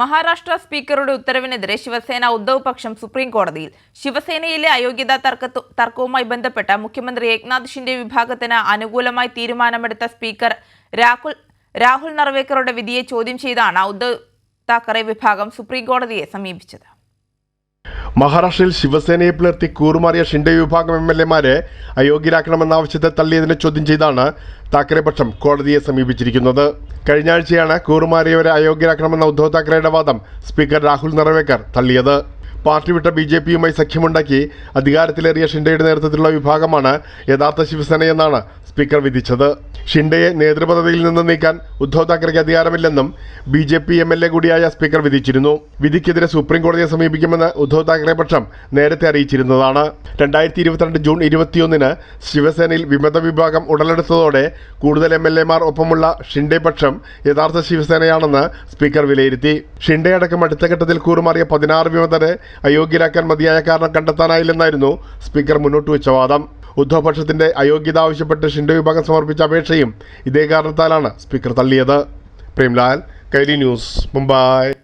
മഹാരാഷ്ട്ര സ്പീക്കറുടെ ഉത്തരവിനെതിരെ ശിവസേന ഉദ്ധവ് പക്ഷം സുപ്രീം കോടതിയിൽ. ശിവസേനയിലെ അയോഗ്യതാ തർക്ക തർക്കവുമായി ബന്ധപ്പെട്ട മുഖ്യമന്ത്രി ഏക്നാഥ് വിഭാഗത്തിന് അനുകൂലമായി തീരുമാനമെടുത്ത സ്പീക്കർ രാഹുൽ രാഹുൽ നർവേക്കറുടെ വിധിയെ ചോദ്യം ചെയ്താണ് ഉദ്ധവ് താക്കറെ വിഭാഗം സുപ്രീം കോടതിയെ സമീപിച്ചത്. മഹാരാഷ്ട്രയിൽ ശിവസേനയെ പുലർത്തി കൂറുമാറിയ ഷിൻഡെ വിഭാഗം എം എൽ എമാരെ അയോഗ്യരാക്കണമെന്ന ആവശ്യത്തെ തള്ളിയതിനെ ചോദ്യം ചെയ്താണ് താക്കറെ പക്ഷം കോടതിയെ സമീപിച്ചിരിക്കുന്നത്. കഴിഞ്ഞ ആഴ്ചയാണ് കൂറുമാറിയവരെ അയോഗ്യരാക്കണമെന്ന ഉദ്ധവ് താക്കറെയുടെ വാദം സ്പീക്കർ രാഹുൽ നിറവേക്കർ തള്ളിയത്. പാർട്ടി വിട്ട ബി ജെ പിയുമായി സഖ്യമുണ്ടാക്കി അധികാരത്തിലേറിയ ഷിൻഡയുടെ നേതൃത്വത്തിലുള്ള വിഭാഗമാണ് യഥാർത്ഥ ശിവസേനയെന്നാണ് സ്പീക്കർ വിധിച്ചത്. ഷിൻഡയെ നേതൃപദവിയിൽ നിന്ന് നീക്കാൻ ഉദ്ധവ് താക്കറെക്ക് അധികാരമില്ലെന്നും B J P M L A കൂടിയായ സ്പീക്കർ വിധിച്ചിരുന്നു. വിധിക്കെതിരെ സുപ്രീം കോടതിയെ സമീപിക്കുമെന്ന് ഉദ്ധവ് താക്കറെ പക്ഷം നേരത്തെ അറിയിച്ചിരുന്നതാണ്. രണ്ടായിരത്തി ഇരുപത്തിരണ്ട് ജൂൺ ഇരുപത്തിയൊന്നിന് ശിവസേനയിൽ വിമത വിഭാഗം ഉടലെടുത്തതോടെ കൂടുതൽ എം എൽ എമാർ ഒപ്പമുള്ള ഷിൻഡെ പക്ഷം യഥാർത്ഥ ശിവസേനയാണെന്ന് സ്പീക്കർ വിലയിരുത്തി. ഷിൻഡെ അടക്കം അടുത്ത ഘട്ടത്തിൽ കൂറുമാറിയ പതിനാറ് വിമതരെ അയോഗ്യരാക്കാൻ മതിയായ കാരണം കണ്ടെത്താനായില്ലെന്നായിരുന്നു സ്പീക്കർ മുന്നോട്ട് വെച്ച വാദം. ഉദ്ധവ് പക്ഷത്തിന്റെ അയോഗ്യത ആവശ്യപ്പെട്ട് ഷിൻഡോ വിഭാഗം സമർപ്പിച്ച അപേക്ഷയും ഇതേ കാരണത്താലാണ് സ്പീക്കർ തള്ളിയത്. പ്രേംലാൽ കൈലി ന്യൂസ് മുംബൈ.